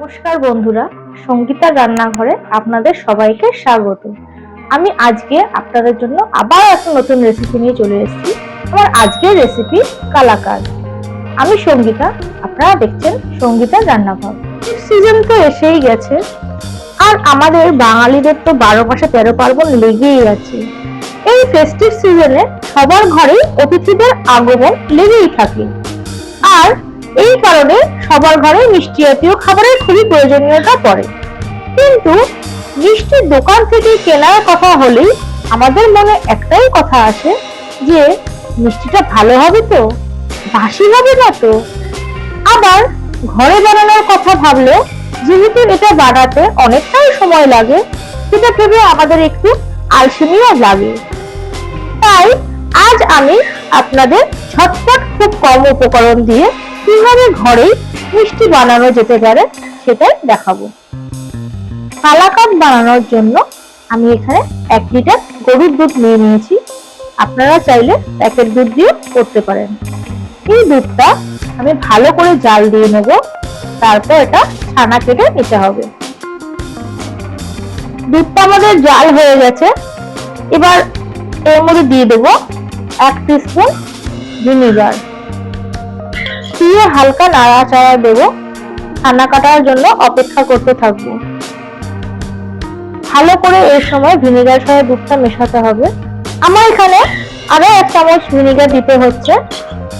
নমস্কার বন্ধুরা সঙ্গীতার রান্নাঘরে আপনাদের সবাইকে স্বাগত। আমি আজকে আপনাদের জন্য আবার একটা নতুন রেসিপি নিয়ে চলে এসেছি। আমার আজকের রেসিপি কালাকার আমি সঙ্গীতা, আপনারা দেখছেন সঙ্গীতার রান্নাঘর। সিজন তো এসেই গেছে, আর আমাদের বাঙালিদের তো বারো মাসে তেরো পার্বণ লেগেই আছে। এই ফেস্টিভ সিজনে সবার ঘরেই অতিথিদের আগমন লেগেই থাকে। আর এই কারণে সবার ঘরে মিষ্টি জাতীয় খাবারের খুবই প্রয়োজনীয়তা পড়ে। কিন্তু মিষ্টির দোকান থেকে কেনার কথা হলেই আমাদের মনে একটাই কথা আসে যে, মিষ্টিটা ভালো হবে তো? বাসি হবে না তো? আবার ঘরে বানানোর কথা ভাবলেও যেহেতু এটা বানাতে অনেকটাই সময় লাগে, সেটা ভেবে আমাদের একটু আলসেমিও লাগে। তাই আজ আমি আপনাদের ঝটপট খুব কম উপকরণ দিয়ে কীভাবে ঘরেই মিষ্টি বানানো যেতে পারে সেটাই দেখাবো। কালাকাঁদ বানানোর জন্য আমি এখানে এক লিটার গরুর দুধ নিয়ে নিয়েছি। আপনারা চাইলে প্যাকেট দুধ দিয়ে করতে পারেন। এই দুধটা আমি ভালো করে জাল দিয়ে নেব, তারপর এটা ছানা কেটে নিতে হবে। দুধটা আমাদের জাল হয়ে গেছে। এবার এর মধ্যে দিয়ে দেবো এক স্পুন ভিনিগার দিয়ে হালকা নাড়াচাড়া দেবো। ছানা কাটার জন্য অপেক্ষা করতে থাকব। ভালো করে এই সময় ভিনেগার সহ দুধটা মেশাতে হবে। আমার এখানে আরও এক চামচ ভিনেগার দিতে হচ্ছে।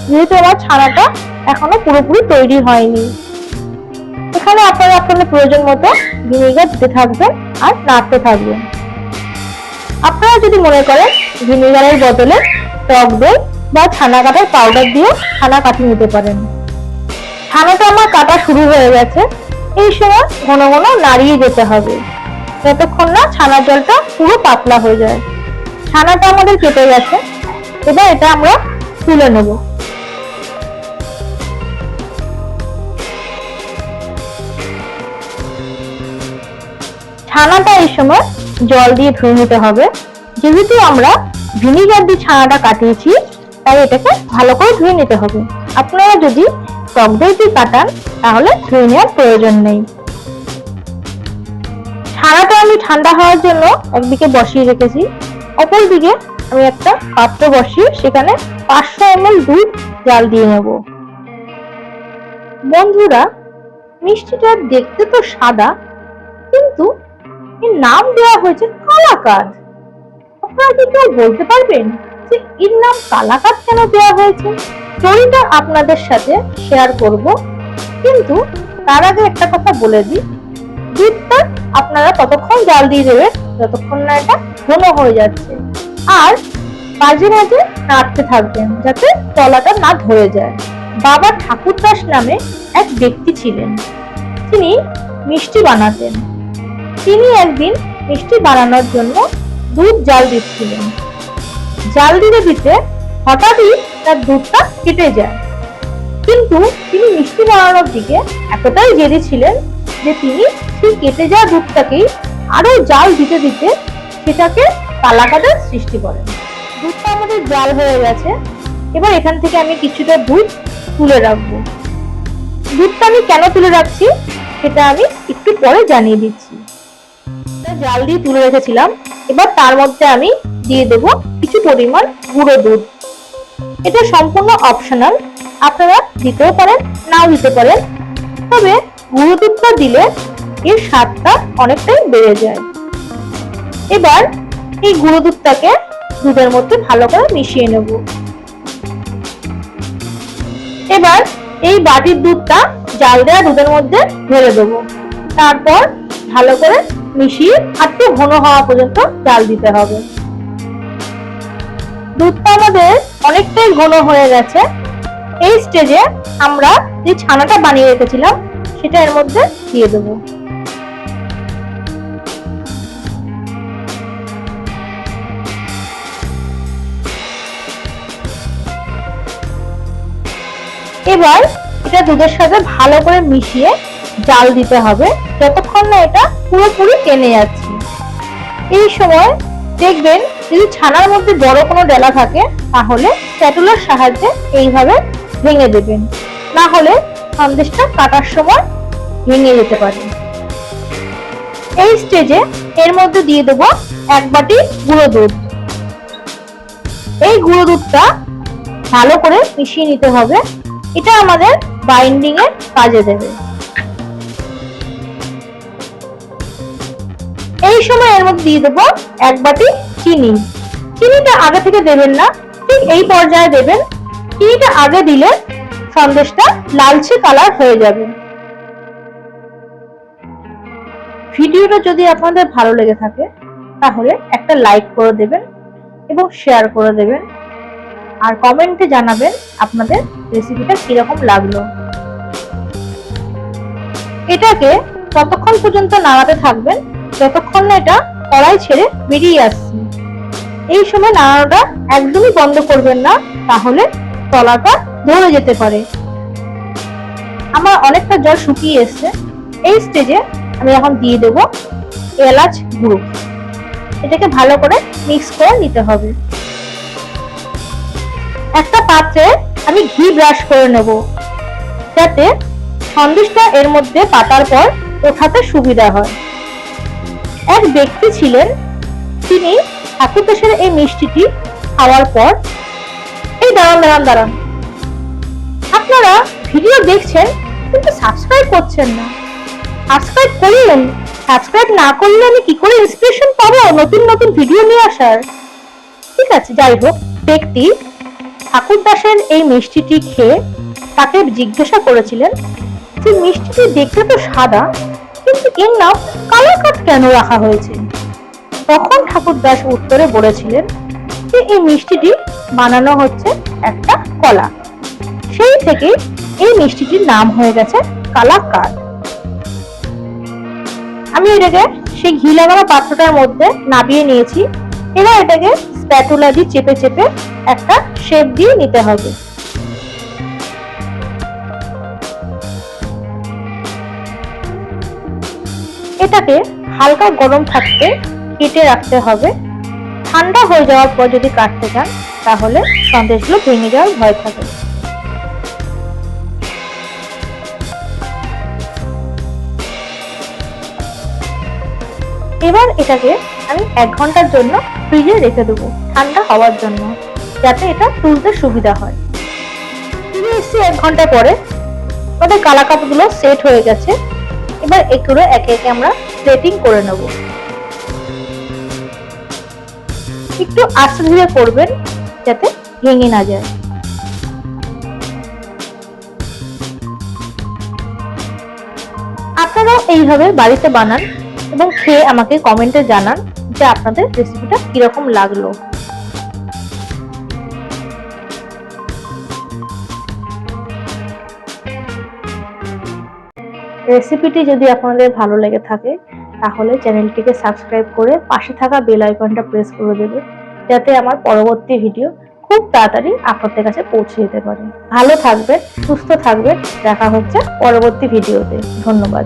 যেহেতু আমার ছানাটা এখনও পুরোপুরি তৈরি হয়নি। এখানে আপনারা আপনাদের প্রয়োজন মতো ভিনেগার দিতে থাকবেন আর নাড়তে থাকবেন। আপনারা যদি মনে করেন ভিনেগারের বদলে টক দই বা ছানা কাটার পাউডার দিয়ে ছানা কাটিয়ে নিতে পারেন। ছানাটা আমার কাটা শুরু হয়ে গেছে। এই সময় ঘন ঘন নাড়িয়ে যেতে হবে। যতক্ষণ না ছানার জলটা পুরো পাতলা হয়ে যায়। ছানাটা আমাদের কেটে গেছে। এবার এটা আমরা তুলে নেব। ছানাটা এই সময় জল দিয়ে ধুয়ে নিতে হবে। যেহেতু আমরা ভিনিগার দিয়ে ছানাটা কাটিয়েছি, তাই এটাকে ভালো করে ধুয়ে নিতে হবে। আপনারা যদি টক দই দিয়ে কাটান তাহলে ধুয়ে নেওয়ার প্রয়োজন নেই। ছানাটা আমি ঠান্ডা হওয়ার জন্য একদিকে বসিয়ে রেখেছি, অপর দিকে আমি একটা পাত্র বসিয়ে সেখানে পাঁচশো এমএল দুধ জাল দিয়ে নেব। বন্ধুরা, মিষ্টিটা দেখতে তো সাদা, কিন্তু এর নাম দেওয়া হয়েছে কালাকাদ। আপনারা কি কেউ বলতে পারবেন যে এর নাম কালাকাদ কেন দেওয়া হয়েছে? স্টোরিটা আপনাদের সাথে শেয়ার করব। কিন্তু তার আগে একটা কথা বলে দিই। দুধটা আপনারা ততক্ষণ জাল দিয়ে দেবেন, যতক্ষণ না এটা ঘন হয়ে যাচ্ছে। আর মাঝে মাঝে নাড়তে থাকবেন যাতে তলাটা না ধরে যায়। বাবা ঠাকুরদাস নামে এক ব্যক্তি ছিলেন। তিনি মিষ্টি বানাতেন। তিনি একদিন মিষ্টি বানানোর জন্য দুধ জাল দিচ্ছিলেন। জাল দিতে দিতে হঠাৎই তার দুধটা কেটে যায়। কিন্তু তিনি মিষ্টি বানানোর দিকে এতটাই জেদি ছিলেন যে তিনি সেই কেটে যাওয়া দুধটাকেই আরও জাল দিতে দিতে সেটাকে কালাকাটার সৃষ্টি করেন। দুধটা আমাদের জাল হয়ে গেছে। এবার এখান থেকে আমি কিছুটা দুধ তুলে রাখব। দুধটা আমি কেন তুলে রাখছি সেটা আমি একটু পরে জানিয়ে দিচ্ছি। জাল দিয়ে তুলে রেখেছিলাম। এবার তার মধ্যে আমি দিয়ে দেব কিছু পরিমাণ গুঁড়ো দুধ। এটা সম্পূর্ণ অপশনাল আপনারা দিতেও পারেন, নাও দিতে পারেন। তবে দুধটা দিলে এর স্বাদটা অনেকটাই বেড়ে যায়। এবার এই গুঁড়ো দুধটাকে দুধের মধ্যে ভালো করে মিশিয়ে নেব। এবার এই বাটির দুধটা জাল দেওয়া দুধের মধ্যে ঢেলে দেবো। তারপর ভালো করে মিশিয়ে একটু ঘন হওয়া পর্যন্ত জাল দিতে হবে। দুধটা আমাদের অনেকটাই ঘন হয়ে গেছে। এই স্টেজে আমরা যে ছানাটা বানিয়ে রেখেছিলাম, সেটা এর মধ্যে দিয়ে দেবো। এবার এটা দুধের সাথে ভালো করে মিশিয়ে জাল দিতে হবে, যতক্ষণ না এটা পুরোপুরি টেনে যাচ্ছে। এই সময় দেখবেন যদি ছানার মধ্যে বড় কোনো ডেলা থাকে, তাহলে স্প্যাটুলার সাহায্যে এইভাবে ভেঙে দেবেন। না হলে সন্দেশটা কাটার সময় ভেঙে যেতে পারে। এই স্টেজে এর মধ্যে দিয়ে দেবো এক বাটি গুঁড়ো দুধ। এই গুঁড়ো দুধটা ভালো করে মিশিয়ে নিতে হবে। এটা আমাদের বাইন্ডিং এর কাজে দেবে। এই সময় এর মধ্যে দিয়ে দেবো এক বাটি চিনি। চিনিটা আগে থেকে দেবেন না, ঠিক এই পর্যায়ে দেবেন। চিনিটা আগে দিলে সন্দেশটা লালচে কালার হয়ে যাবে। ভিডিওটা যদি আপনাদের ভালো লেগে থাকে, তাহলে একটা লাইক করে দেবেন এবং শেয়ার করে দেবেন। আর কমেন্টে জানাবেন আপনাদের রেসিপিটা কীরকম লাগল। এটাকে ততক্ষণ পর্যন্ত নাড়াতে থাকবেন, যতক্ষণ না এটা কড়াই ছেড়ে বেরিয়ে আসছে। এই সময় নাড়ানোটা একদমই বন্ধ করবেন না, তাহলে তলাটা ধরে যেতে পারে। আমার অনেকটা জল শুকিয়ে এসছে। এই স্টেজে আমি এখন দিয়ে দেব এলাচ গুঁড়ো। এটাকে ভালো করে মিক্স করে নিতে হবে। একটা পাত্রে আমি ঘি ব্রাশ করে নেব। যাতে সন্দেশটা এর মধ্যে পাতার পর ওঠাতে সুবিধা হয়। এক ব্যক্তি ছিলেন, তিনি ঠাকুরদাসের এই মিষ্টিটি খাওয়ার পর এই দাঁড়ান দাঁড়ান দাঁড়ান। আপনারা ভিডিও দেখছেন, কিন্তু সাবস্ক্রাইব করছেন না। সাবস্ক্রাইব করলেন সাবস্ক্রাইব না করলে আমি কি করে ইন্সপিরেশন পাবো নতুন নতুন ভিডিও নিয়ে আসার? ঠিক আছে, যাই হোক, ব্যক্তি ঠাকুরদাসের এই মিষ্টিটি খেয়ে তাকে জিজ্ঞাসা করেছিলেন যে, মিষ্টিটি দেখতে তো সাদা, কিন্তু এর নাম কালাকাট কেন রাখা হয়েছে? তখন ঠাকুরদাস উত্তরে বলেছিলেন যে এই মিষ্টিটি বানানো হচ্ছে একটা কলা। সেই থেকে এই মিষ্টিটির নাম হয়ে গেছে কালাকাট আমি এটাকে সেই ঘি লাগানো পাত্রটার মধ্যে নাবিয়ে নিয়েছি। এবার এটাকে স্প্যাটুলা দিয়ে চেপে চেপে একটা শেপ দিয়ে নিতে হবে। এটাকে হালকা গরম থাকতে কেটে রাখতে হবে। ঠান্ডা হয়ে যাওয়ার পর যদি কাটতে চান, তাহলে সন্দেশগুলো ভেঙে যাওয়ার ভয় থাকে। এবার এটাকে আমি এক ঘণ্টার জন্য ফ্রিজে রেখে দেবো ঠান্ডা হওয়ার জন্য, যাতে এটা তুলতে সুবিধা হয়। ফিরে এসছি এক ঘণ্টা পরে। আমাদের কালাকাতগুলো সেট হয়ে গেছে। এবার এগুলো একে একে আমরা প্লেটিং করে নেব। একটু আস্তে ধীরে করবেন যাতে ভেঙে না যায়। আপনারাও এইভাবে বাড়িতে বানান এবং খেয়ে আমাকে কমেন্টে জানান যে আপনাদের রেসিপিটা কীরকম লাগল। রেসিপিটি যদি আপনাদের ভালো লেগে থাকে, তাহলে চ্যানেলটিকে সাবস্ক্রাইব করে পাশে থাকা বেল আইকনটা প্রেস করে দেবে যাতে আমার পরবর্তী ভিডিও খুব তাড়াতাড়ি আপনাদের কাছে পৌঁছে যেতে পারে। ভালো থাকবেন, সুস্থ থাকবেন, দেখা হচ্ছে পরবর্তী ভিডিওতে। ধন্যবাদ।